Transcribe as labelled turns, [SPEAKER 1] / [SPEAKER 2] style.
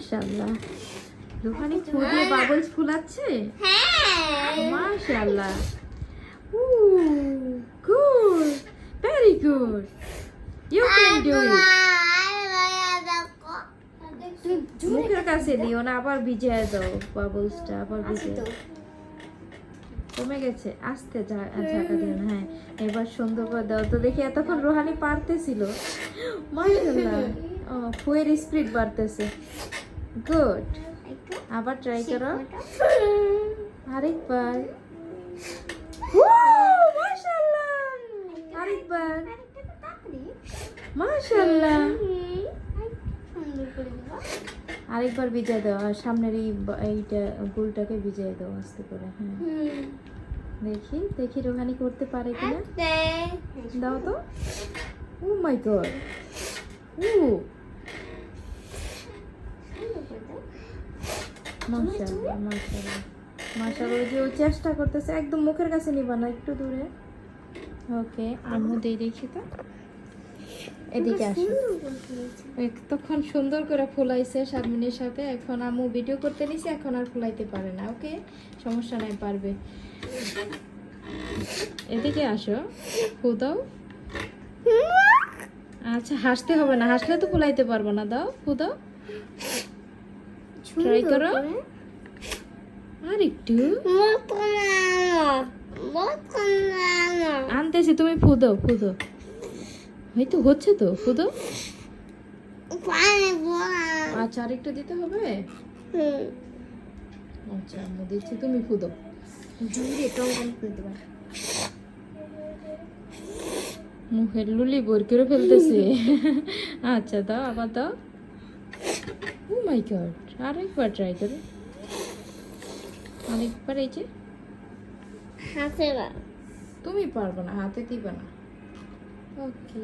[SPEAKER 1] মাশাআল্লাহ। রুহানি ফুল দিয়ে বাবলস ফুলাচ্ছে
[SPEAKER 2] হ্যাঁ।
[SPEAKER 1] মাশাআল্লাহ। উ good very good you can do it মুখের কাছে দিও না আবার ভিজিয়ে দাও বাবলসটা আবার দাও। কমে গেছে আস্তে ঝাঁকা দিও না হ্যাঁ। এবার সুন্দর করে দাও। তো দেখি এতক্ষণ রোহানি পারতেছিল। মাশাআল্লাহ। ও ফুয়ের স্পিড বাড়তেছে। গুড আবার ট্রাই করো। আরেকবার। আরেকবার। মাশাআল্লাহ। আরেকবার ভিজিয়ে দাও আর সামনের এই এইটা গুলটাকে ভিজিয়ে দাও আস্তে করে হ্যাঁ। দেখি দেখি রোহানি করতে পারে কিনা। দাও তো। ও মাই গড ও চেষ্টা করতেছে, একদম মুখের কাছে নিবা না, একটু দূরে। ওকে, আম্মু দেই দেখি তো এদিকে আসো তখন সুন্দর করে ফুলাইছে শারমিনের সাথে এখন আম্মু ভিডিও করতে নিছে এখন আর ফুলাইতে পারে না, ওকে? সমস্যা নাই, পারবে? এদিকে আসো ফু দাও আচ্ছা হাসতে হবে না, হাসলে তো ফুলাইতে পারব না, দাও ফু দাও ট্রাই করো। আর একটু আনতেছি তুমি ফু দাও ফু দাও। হয়তো হচ্ছে তো ফু দাও। আচ্ছা আর একটু দিতে হবে? আচ্ছা আম্মু দিচ্ছি তুমি ফু দাও। মুখের লুলি বোর করে ফেলতেছে। আচ্ছা দাও আবার দাও। ও মাই গড আরেকবার ট্রাই করে। আরেকবার এই যে। তুমি পারবে না হাতে দিবে না। ওকে